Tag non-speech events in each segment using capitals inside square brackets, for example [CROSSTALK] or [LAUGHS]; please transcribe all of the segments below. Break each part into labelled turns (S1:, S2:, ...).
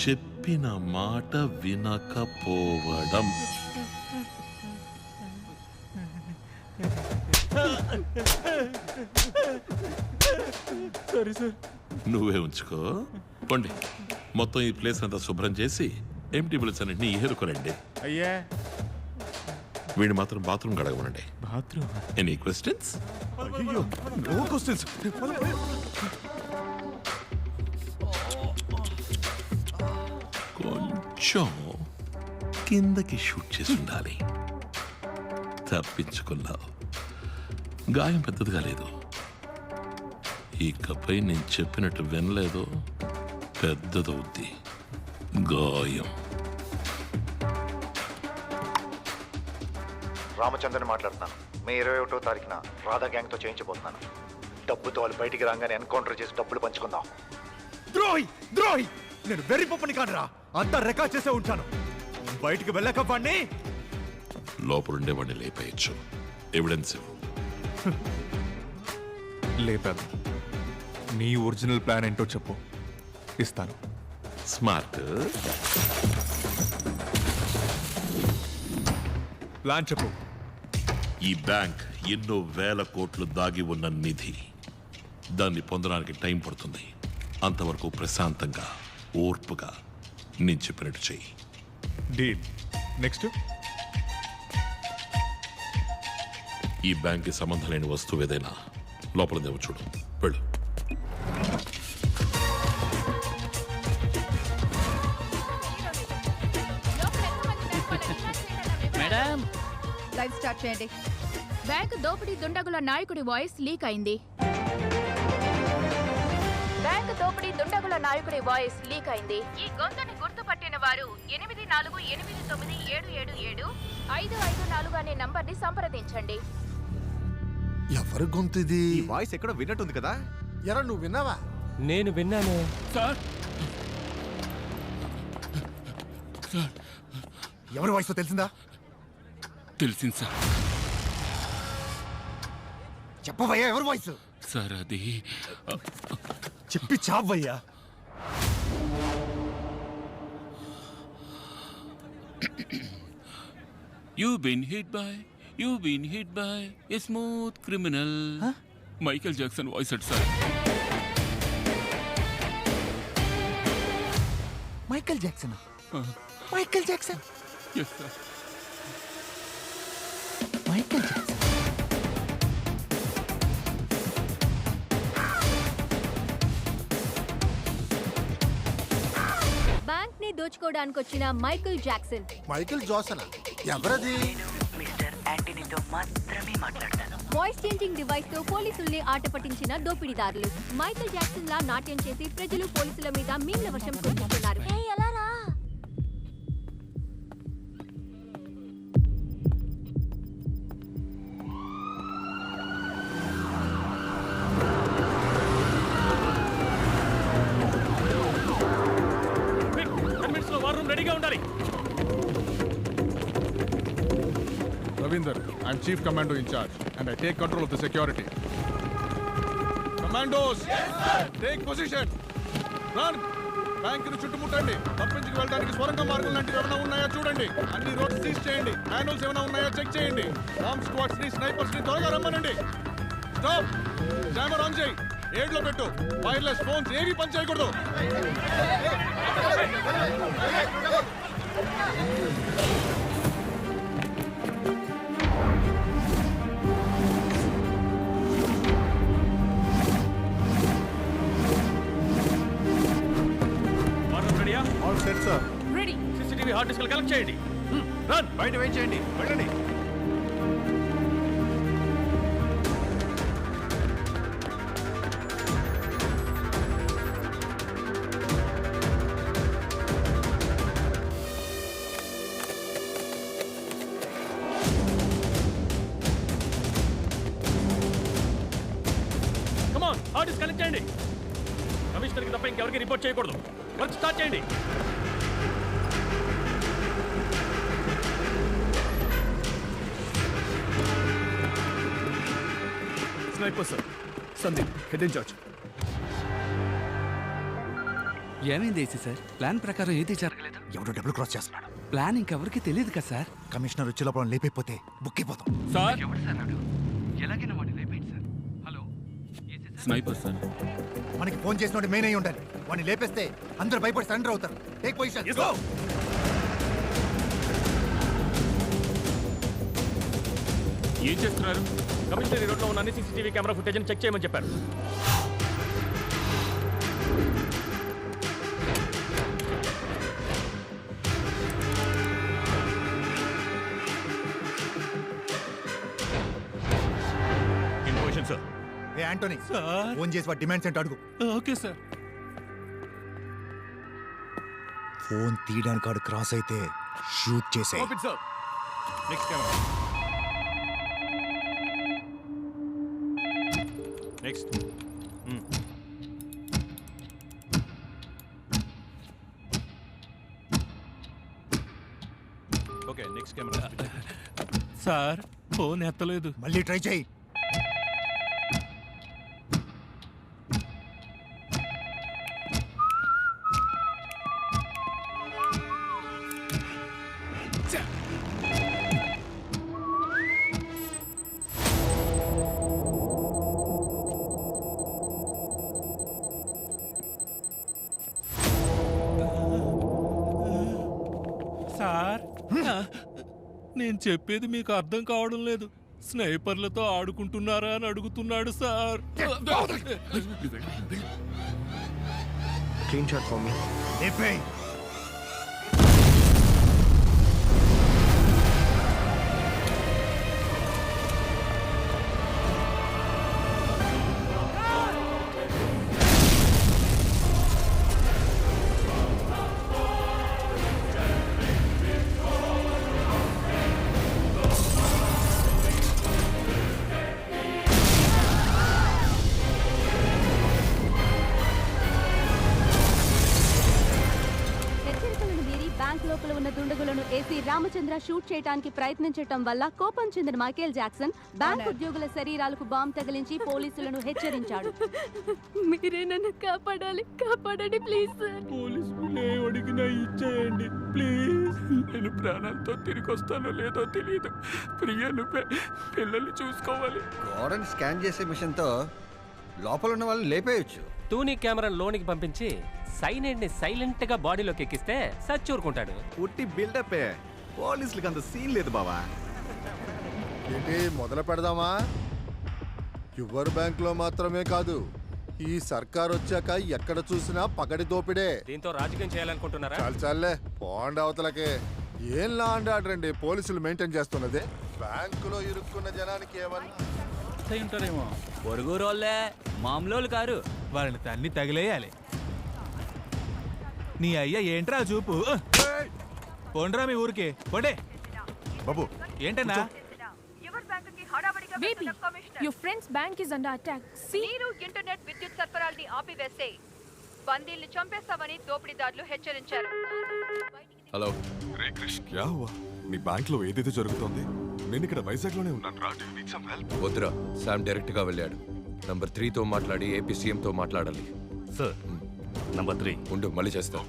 S1: చెప్పిన మాట వినకపోవడం.
S2: సరే సార్.
S1: నువ్వే ఉంచుకో. పండి. మొత్తం ఈ ప్లేస్ అంతా శుభ్రం చేసి ఎంటీ బిల్స్ అన్నింటినీ ఏరుకోనండి
S2: అయ్యా.
S1: వీడిని మాత్రం బాత్రూమ్ గడగమనండి
S2: బాత్రూమ్?
S1: ఎనీ క్వశ్చన్స్
S2: అయ్యో నో క్వశ్చన్స్
S1: కొంచెం కిందకి షూట్ చేసి ఉండాలి తప్పించుకున్నావు. గాయం పెద్దదిగా లేదు ఇకపై నేను చెప్పినట్టు వినలేదో. పెద్దదవుద్ది గాయం.
S3: రామచంద్రని మాట్లాడుతున్నాను. మే ఇరవై ఒకటో తారీఖున రాధా గ్యాంగ్తో చేయించబోతున్నాను. డబ్బుతో వాళ్ళు బయటికి రాగానే ఎన్కౌంటర్ చేసి డబ్బులు పంచుకుందాం.
S2: ద్రోహి! ద్రోహి! నేను వెర్రి పప్పని కాదురా. అంతా రికార్డ్ చేసే ఉంటాను. బయటికి వెళ్ళక వాడిని
S1: లోపలుండే వాడిని లేపేయచ్చు. ఎవిడెన్స్ ఇవ్వు.
S2: లేపాను. నీ ఒరిజినల్ ప్లాన్ ఏంటో చెప్పు. ఇస్తాను.
S1: స్మార్ట్
S2: ప్లాన్ చెప్పు.
S1: ఈ బ్యాంక్ ఎన్నో వేల కోట్లు దాగి ఉన్న నిధి. దాన్ని పొందడానికి టైం పడుతుంది. అంతవరకు ప్రశాంతంగా ఓర్పుగా నేను చెప్పినట్టు చెయ్యి.
S2: డీల్. నెక్స్ట్?
S1: ఈ బ్యాంక్కి సంబంధం లేని వస్తువు ఏదైనా లోపల దేవు చూడు. వెళ్ళు.
S4: మేడం.
S5: లైవ్ స్టార్ట్ చేయండి.
S4: బ్యాంక్ దోపిడీ దుండగుల నాయకుడి వాయిస్ లీక్ అయింది. బ్యాంక్ దోపిడీ దుండగుల నాయకుడి వాయిస్ లీక్ అయింది. ఈ గొంతుని వారు ఎనిమిది నాలుగు ఎనిమిది తొమ్మిది ఏడు ఏడు ఏడు ఐదు ఐదు నాలుగు అనే నంబర్ని సంప్రదించండి.
S6: ఎవరి గొంతు ఇది
S2: ఈ వాయిస్ ఎక్కడో విన్నట్టుంది కదా.
S6: ఎరా నువ్వు విన్నావా?
S7: నేను విన్నాను.
S2: ఎవరి వాయిస్ తెలిసిందా?
S7: తెలిసింది సార్.
S2: చెప్పవయ్యా ఎవరి వాయిస్?
S7: సార్ అది
S2: చెప్పి చావయ్యా.
S7: You been hit by you been hit by a smooth criminal Michael Jackson voice at sir
S6: Michael Jackson Michael Jackson
S7: yes sir
S6: Michael Jackson
S5: బ్యాంక్ని దోచుకోవడానికి వచ్చిన మైకిల్ జాక్సన్.
S6: మైకేల్ జోసన్ ఎవరది?
S8: మిస్టర్ యాంటనీతో మాత్రమే మాట్లాడతాను.
S5: వాయిస్ చేంజింగ్ డివైస్తో పోలీసుల్ని ఆట పట్టించిన దోపిడీదారులు. మైకిల్ జాక్సన్ లా నాట్యం చేసి ప్రజలు పోలీసుల మీద మీమ్ల వర్షం కురిపిస్తున్నారు.
S9: Ravinder I'm chief commando incharge and I take control of the security commandos take position run బ్యాంక్ని చుట్టుముట్టండి తప్పించుకు వెళ్ళడానికి స్వరంగ మార్గం లాంటివి ఏమైనా ఉన్నాయా చూడండి అన్ని రోడ్స్ సీజ్ చేయండి మాన్యువల్స్ ఏమైనా ఉన్నాయా చెక్ చేయండి బాంబ్ స్క్వాడ్స్ని స్నైపర్స్ని త్వరగా రమ్మనండి స్టాప్ జామర్ ఆన్ చేయి ఏడ్లో పెట్టు వైర్లెస్ ఫోన్స్ ఏవి పని చేయకూడదు
S7: సీసీటీవీ హార్డ్ డిస్క్ కలెక్ట్ చేయండి. రన్
S2: బయట వెయిట్ చేయండి. వెళ్ళండి.
S7: హార్డ్ డిస్క్ కనెక్ట్ చేయండి. కమిషనర్కి తప్ప ఇంకెవరికి రిపోర్ట్ చేయకూడదు. వర్క్ స్టార్ట్ చేయండి.
S2: Sniper sir Sandeep head incharge
S10: ఏమైంది ఏసీ సార్? ప్లాన్ ప్రకారం ఏది జరగలేదు
S2: ఎవడో డబ్బులు క్రాస్ చేస్తున్నాడు.
S10: ప్లాన్ ఇంకెవరికి తెలియదు కదా సార్?
S2: కమిషనర్ వచ్చే లోపల లేపైపోతే బుక్ అయిపోతాం
S11: సార్!
S10: ఎవడు సార్ నాడు ఎలాగైనా వాడిని లేపేయండి సార్. Hello
S11: sniper sir?
S2: మనకి ఫోన్ చేసిన మెయిన్ అయి ఉండాలి. వాడిని లేపేస్తే అందరూ భయపడి సరెండర్ అవుతారు. టేక్ పొజిషన్
S11: ఏం చేస్తున్నారు?
S12: కమిషనర్ రోడ్లో ఉన్న అన్ని సీసీటీవీ కెమెరా ఫుటేజ్ చెక్ చేయమని చెప్పారు.
S13: ఇన్ఫర్మేషన్ సార్
S2: ఏ ఆంటోనీ
S11: సార్
S2: ఫోన్ చేసి వాడి డిమాండ్స్ ఏంటో అడుగు.
S11: ఓకే సార్
S2: ఫోన్ తీయడానికి క్రాస్ అయితే షూట్ చేసే
S11: next camera
S12: next okay next camera
S11: sir phone ఎత్తలేదు.
S2: మళ్ళీ ట్రై చేయి.
S11: సార్ నేను చెప్పేది మీకు అర్థం కావడం లేదు. స్నైపర్లతో ఆడుకుంటున్నారా అని అడుగుతున్నాడు sir.
S14: Clean shot for me
S5: దుండగులను AC Ramachandra shoot చేయడానికి ప్రయత్నించటం వల్ల కోపం చెందిన మైకేల్ జాక్సన్ బ్యాంక్ ఉద్యోగుల శరీరాలకు బాంబు తగిలించి పోలీసులను హెచ్చరించాడు. [LAUGHS] మీరే నన్ను కాపాడాలి. కాపాడండి ప్లీజ్ సార్.
S11: పోలీసులు అడిగినా ఇచ్చేయండి. ప్లీజ్. నేను ప్రాణాలతో తిరిగి వస్తానో లేదో తెలియదు ప్రియను పిల్లల్ని చూసుకోవాలి.
S14: గోడని స్కాన్ చేసే మిషన్తో లోపల ఉన్న వాళ్ళని లేపేయచ్చు.
S12: టూనీ కెమెరా లోనికి పంపించి సైనైడ్ని సైలెంట్గా బాడీలోకి ఎక్కిస్తే సచ్చూరుకుంటాడు
S14: ఉట్టి బిల్డప్ పోలీసులకు అంత సీన్ లేదు బావా.
S6: ఏంటి మొదలు పెడదామా? యువర్ బ్యాంక్లో మాత్రమే కాదు ఈ సర్కార్ వచ్చాక ఎక్కడ చూసినా పగడి దోపిడే.
S12: దీంతో రాజకీయం చేయాలనుకుంటున్నారా?
S6: చాలు చాలే పోండి అవతలకే. ఏం లా అండ్ ఆర్డర్ అండి పోలీసులు మెయింటైన్ చేస్తున్నది? బ్యాంకులో ఇరుక్కున్న జనానికి ఏమన్నా?
S10: ఉంటారేమో.
S12: పొరుగు రోల్లే మామూలు కారు.
S10: వాళ్ళని తన్ని తగిలేయాలి. నీ అయ్య ఏంట్రా చూపు? పోండ్రా మీ ఊరికి. పోండే.
S2: బాబు
S10: ఏంటన్నా?
S4: Baby your friends bank is under attack నీరు ఇంటర్నెట్ విద్యుత్ సరఫరాల్ని ఆపివేస్తే బందీల్ని చంపేస్తామని దోపిడీదారులు హెచ్చరించారు.
S15: హలో. రే క్రిష్ క్యా హువా? మీ బ్యాంక్లో ఏదైతే జరుగుతోంది నేను ఇక్కడ వైజాగ్లోనే ఉన్నాను రా నీడ్ సమ్ హెల్ప్
S3: వద్దురా శామ్ డైరెక్ట్గా వెళ్ళాడు. నంబర్ త్రీతో మాట్లాడి ఏపీ సీఎం తో మాట్లాడాలి.
S12: సార్ నంబర్ త్రీ
S3: ఉండు మళ్ళీ చేస్తా.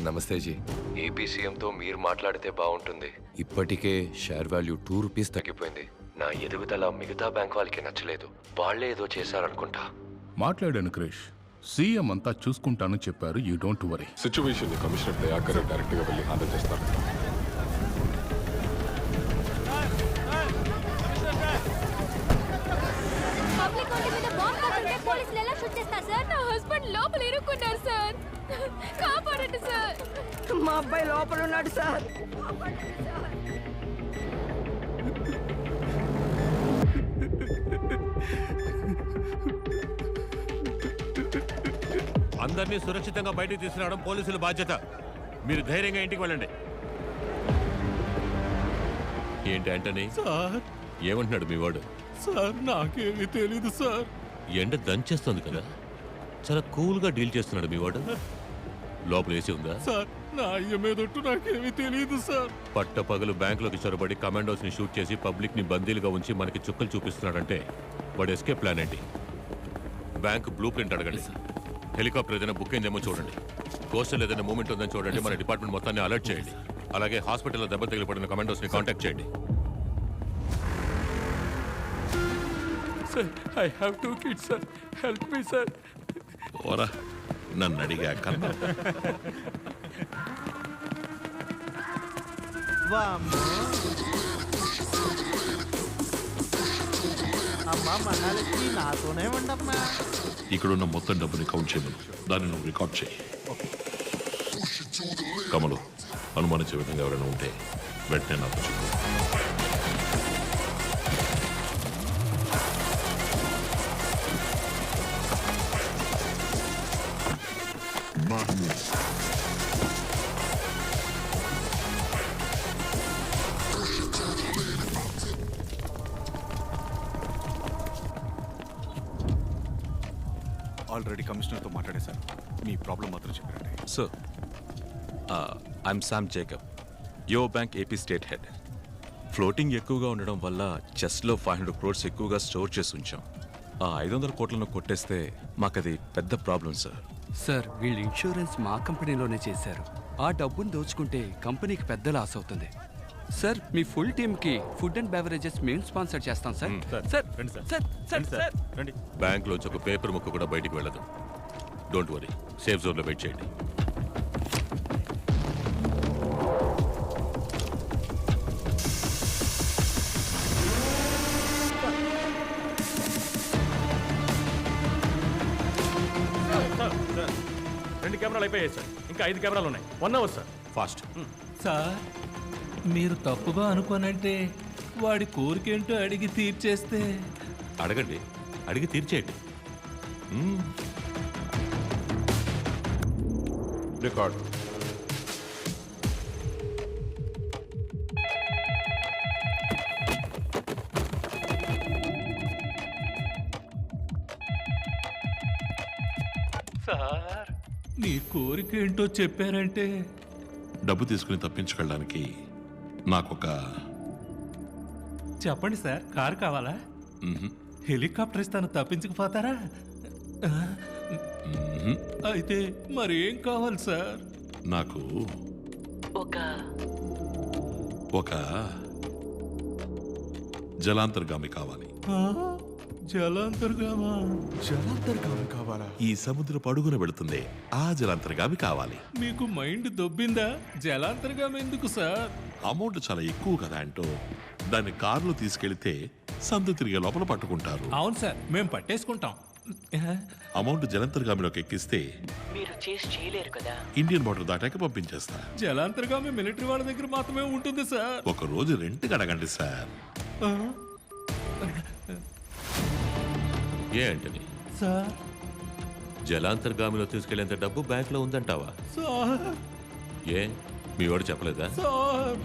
S3: నమస్తే జీ. ఏపీ సీఎంతో మీరు మాట్లాడితే బాగుంటుంది. ఇప్పటికే షేర్ వాల్యూ టూ రూపీస్ తగ్గిపోయింది. నా ఎదుగుదల మిగతా బ్యాంక్ వాళ్ళకి నచ్చలేదు. వాళ్ళే ఏదో చేశారనుకుంటా.
S13: మాట్లాడాను క్రిష్. సీఎం అంతా చూసుకుంటానని చెప్పారు. You don't worry.
S15: Situation commissioner Dayakar డైరెక్ట్గా వెళ్ళి హ్యాండిల్ చేస్తారు.
S4: కాపాడండి సార్. మా అబ్బాయి లోపల ఉన్నాడు సార్.
S12: అందరినీ సురక్షితంగా బయటకు తీసుకురావడం పోలీసుల బాధ్యత. మీరు ధైర్యంగా ఇంటికి వెళ్ళండి.
S13: ఏంటి ఆంటనీ?
S11: సార్.
S13: ఏమంటున్నాడు మీ వాడు?
S11: సార్ నాకేమీ తెలీదు సార్.
S13: ఎండ దంచేస్తుంది కదా. చాలా కూల్గా డీల్ చేస్తున్నాడు మీ వాడు. లోపల ఏసీ ఉందా?
S11: సార్ నా అయ్య మీదొట్టు నాకేమీ తెలియదు సార్.
S13: పట్ట పగలు బ్యాంకులోకి చొరబడి కమాండోస్ని షూట్ చేసి పబ్లిక్ని బందీలుగా ఉంచి మనకి చుక్కలు చూపిస్తున్నాడంటే వాడు ఎస్కేప్ ప్లాన్ ఏంటి? బ్యాంక్ బ్లూ ప్రింట్ అడగండి. హెలికాప్టర్ ఏదైనా బుక్ అయిందేమో చూడండి. కోస్టల్ ఏదైనా మూమెంట్ ఉందని చూడండి. మన డిపార్ట్మెంట్ మొత్తాన్ని అలర్ట్ చేయండి. అలాగే హాస్పిటల్లో దెబ్బ తగిలిపడిన కమాండోస్ని కాంటాక్ట్ చేయండి.
S7: Sir I have two kids sir help me sir
S1: ఓరా నన్ను అడిగా కన్నా
S10: అమ్మా మహాలక్ష్మి నాతోనే ఉండమ్మా.
S1: ఇక్కడున్న మొత్తం డబ్బుని కౌంట్ చేయమను. దాన్ని నువ్వు రికార్డ్ చేయి. కమలు అనుమానించే విధంగా ఎవరైనా ఉంటే వెంటనే నాకు చెప్పు.
S2: ఆల్రెడీ కమిషనర్తో మాట్లాడేశారు మీ ప్రాబ్లం మాత్రం చెప్పారండి
S14: sir I'm Sam Jacob Yo bank AP state head. Floating ఎక్కువగా ఉండడం వల్ల చెస్లో ఫైవ్ హండ్రెడ్ క్రోర్స్ ఎక్కువగా స్టోర్ చేసి ఉంచాం. ఆ ఐదు వందల కోట్లను కొట్టేస్తే మాకది పెద్ద ప్రాబ్లం సార్.
S10: సార్ వీళ్ళు ఇన్సూరెన్స్ మా కంపెనీలోనే చేశారు. ఆ డబ్బును దోచుకుంటే కంపెనీకి పెద్ద లాస్ అవుతుంది. సార్ మీ ఫుల్ టీమ్కి ఫుడ్ అండ్ బెవరేజెస్ మేము స్పాన్సర్ చేస్తాం sir. Sir sir sir. Sir
S13: bank లోంచి ఒక పేపర్ ముక్క కూడా బయటికి వెళ్ళదు. Don't worry. సేఫ్ జోన్లో వెయిట్ చేయండి.
S7: రెండు కెమెరాలు అయిపోయాయి సార్. ఇంకా ఐదు కెమెరాలు ఉన్నాయి. One hour sir
S13: fast
S11: sir మీరు తప్పుగా అనుకోనంటే వాడి కోరికేంటో అడిగి తీర్చేస్తే.
S13: అడగండి. అడిగి తీర్చేయండి. రికార్డ్.
S8: సార్
S11: నీ కోరికేంటో చెప్పారంటే.
S1: డబ్బు తీసుకుని తప్పించుకెళ్ళడానికి నాకొక
S11: చెప్పండి సార్ కారు కావాలా? హెలికాప్టర్ ఇస్తాను తప్పించకపోతారా. అయితే మరేం కావాలి సార్?
S1: నాకు
S8: ఒక
S1: ఒక జలాంతర్గామి కావాలి.
S11: జలాంతర్గామా?
S2: జలాంతర్గామి కావాలా?
S1: ఈ సముద్రపు అడుగున పెడుతుంది ఆ జలాంతర్గామి కావాలి.
S11: మీకు మైండ్ దొబ్బిందా? జలాంతర్గామి ఎందుకు సార్?
S1: అమౌంట్ చాలా ఎక్కువ కదా అంటూ దాన్ని కారులో తీసుకెళ్తే సందు తిరిగే లోపల పట్టుకుంటారు.
S11: అవును సార్ మేము పట్టేసుకుంటాం.
S1: అమౌంట్ జలంతర్గామిలోకి ఎక్కిస్తే
S8: మీరు చేసి చేయలేరు కదా.
S1: ఇండియన్ బార్డర్ దాటాక పంపించేస్తా.
S11: జలాంతర్గామి మిలిటరీ వాళ్ళ దగ్గర మాత్రమే ఉంటుంది సార్.
S1: ఒక రోజు రెంట్కి అడగండి సార్.
S13: ఏ అంటని
S11: సార్.
S13: జలాంతర్గామిలో తీసుకెళ్ళేంత డబ్బు బ్యాంక్లో ఉందంటావా?
S11: సార్.
S13: ఏ? మీ వాడు చెప్పలేదా?
S11: సార్